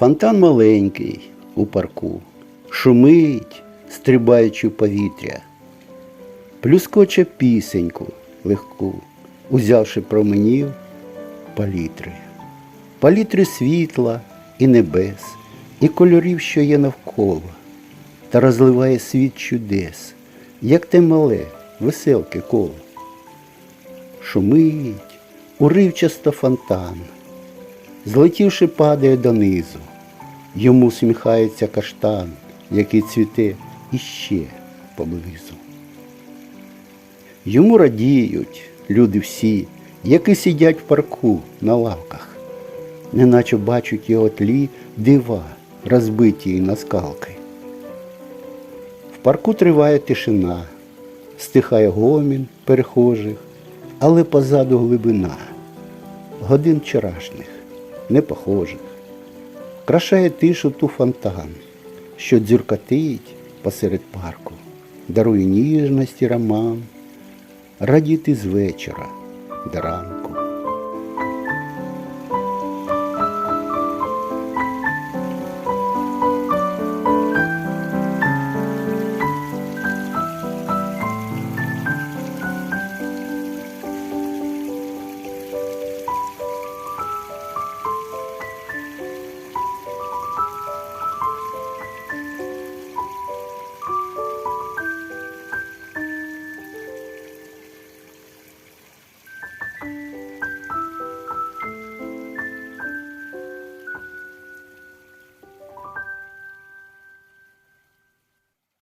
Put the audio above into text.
Фонтан маленький у парку, шумить, стрибаючи в повітря, плюскоче пісеньку легку, узявши променів палітри. Палітри світла і небес, і кольорів, що є навколо, та розливає світ чудес, як те мале, веселке коло. Шумить, уривчасто фонтан, злетівши, падає донизу. Йому сміхається каштан, який цвіте іще поблизу. Йому радіють люди всі, які сидять в парку на лавках, неначе бачать його тлі дива, розбиті на скалки. В парку триває тишина, стихає гомін перехожих, але позаду глибина, годин вчорашніх, непохожих. Крашає тишу ту фонтан, що дзюркатить посеред парку, дарує ніжності роман, радіти з вечора до ранку.